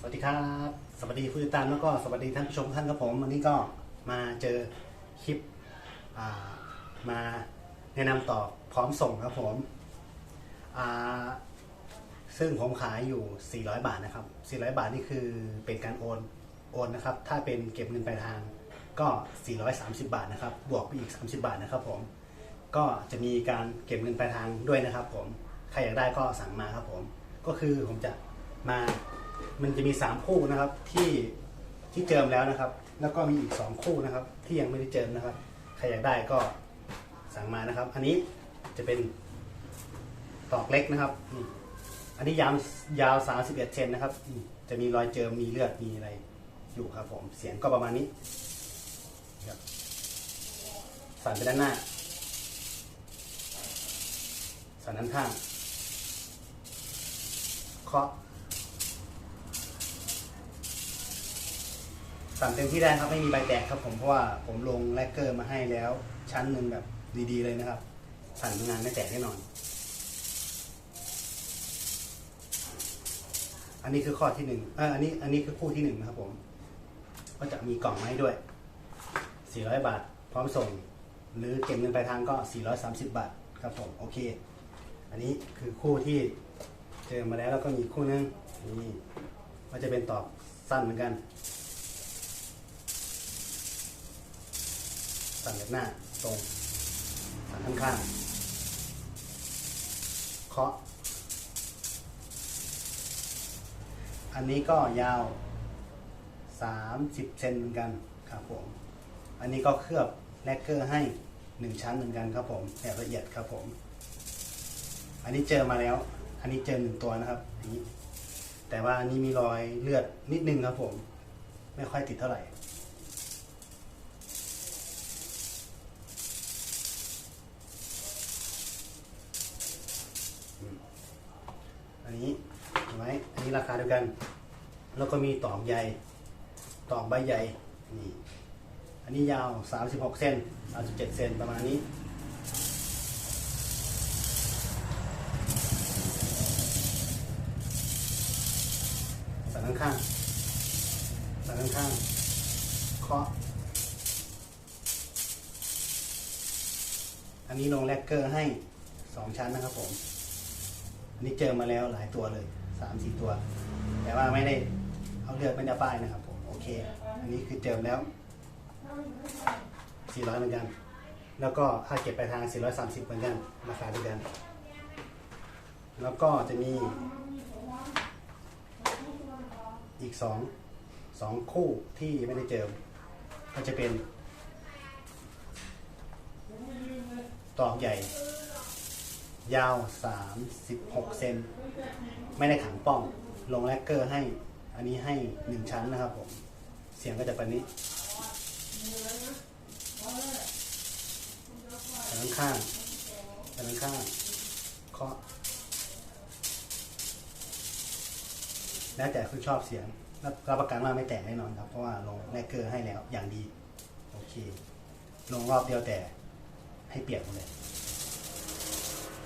สวัสดีครับ สวัสดีผู้ติดตามแล้วก็สวัสดีท่านผู้ชมท่านครับผมวันนี้ก็มาเจอคลิปามาแนะนำต่อพร้อมส่งครับผมซึ่งผมขายอยู่ 400 บาทนะครับ 400 บาทนี่คือเป็นการโอนโอนนะครับ ถ้าเป็นเก็บเงินปลายทางก็ 430 บาทนะครับ บวกไปอีก 30 บาทนะครับผม ก็จะมีการเก็บเงินปลายทางด้วยนะครับผม ใครอยากได้ก็สั่งมาครับผม ก็คือผมจะมา มันจะมีสามคู่นะครับที่ที่เจิมแล้วนะครับ แล้วก็มีอีกสองคู่นะครับ ที่ยังไม่ได้เจิมนะครับ ใครอยากได้ก็สั่งมานะครับ อันนี้จะเป็นตอกเล็กนะครับ อันนี้ยาวยาวสามสิบเอ็ดเซนนะครับ จะมีรอยเจิมมีเลือดมีอะไรอยู่ครับผม เสียงก็ประมาณนี้ครับสั่นไปด้านหน้า สั่นด้านข้างเคาะ สั่นเต็มที่ได้ครับไม่มีใบแตกครับผมเพราะว่าผมลงแลกเกอร์มาให้แล้ว ชั้นหนึ่งแบบดีๆเลยนะครับ สั่นงานไม่แตกแน่นอน อันนี้คือข้อที่หนึ่งอออันนี้อันนี้คือคู่ที่หนึ่งนะครับผม ก็จะมีกล่องมาให้ด้วย 400 บาท พร้อมส่ง หรือเก็บเงินปลายทางก็ 430 บาทครับผมโอเค อันนี้คือคู่ที่เจอมาแล้วแล้วก็มีคู่หนึงนี่ก็จะเป็นตอบสั้นเหมือนกัน สั่นจากหน้าตรงสั่นข้างข้างๆเคาะ อันนี้ก็ยาว 30เซนเหมือนกันครับผม อันนี้ก็เคลือบแลกเกอร์ให้1ชั้นเหมือนกันครับผมแบบละเอียดครับผม อันนี้เจอมาแล้ว อันนี้เจอหนึ่งตัวนะครับอันนี้แต่ว่าอันนี้มีรอยเลือดนิดนึงครับผม ไม่ค่อยติดเท่าไหร่ นี้เห็นไหมอันนี้ราคาเดียวกัน แล้วก็มีตอกใหญ่ตอกใบใหญ่นี่อันนี้ยาว 36 เซน37 เซนประมาณนี้สันข้างข้างๆสันข้างข้างๆเคาะอันนี้ลงแลกเกอร์ให้ 2 ชั้นนะครับผม นนี้เจอมาแล้วหลายตัวเลยสามสี่ตัว แต่ว่าไม่ได้เอาเลือดไม่ได้ป้ายนะครับผมโอเค อันนี้คือเจอมแล้วสี่ร้อยเหมือนกัน แล้วก็ค่าเก็บไปลายทางสี่ร้อยสามสิบเหมือนกันราคาเดียวกัน แล้วก็จะมี อีกสองสองคู่ที่ไม่ได้เจอมก็จะเป็นตอกใหญ่ ยาว 36 เซน ไม่ได้ขังป้อง ลงแลกเกอร์ให้ อันนี้ให้ 1 ชั้นนะครับผม เสียงก็จะเป็นนี้ด้านข้างด้านข้างเคาะแล้วแต่คุณชอบเสียงรับรับประกันว่าไม่แตกแน่นอนครับ เพราะว่าลงแลกเกอร์ให้แล้วอย่างดี โอเค ลงรอบเดียวแต่ให้เปียกหมดเลย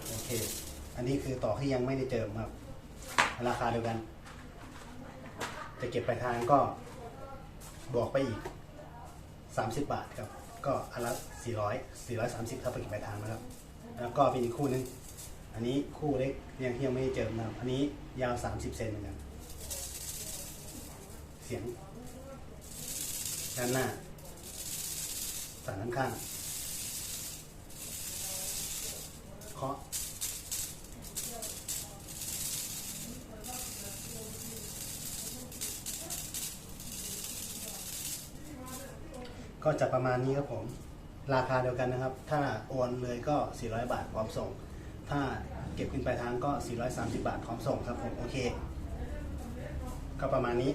โอเค อันนี้คือต่อที่ยังไม่ได้เจิมครับ ราคาเดียวกัน จะเก็บไปลายทางก็บวกไปอีก 30 บาทครับ ก็อันละ400 430ถ้าไปเก็บไปลายทางนะครับ แล้วก็เป็นอีกคู่หนึง อันนี้คู่เล็กยังที่ยังไม่ได้เจิมนะครับ อันนี้ยาว 30 เซนเหมือนกัน เสียงด้านหน้าสั่นด้านข้างเคาะ ก็จะประมาณนี้ครับผม ราคาเดียวกันนะครับ ถ้าโอนเลยก็ 400 บาทพร้อมส่ง ถ้าเก็บเงินปลายทางก็ 430 บาทพร้อมส่งครับผม โอเค ก็ประมาณนี้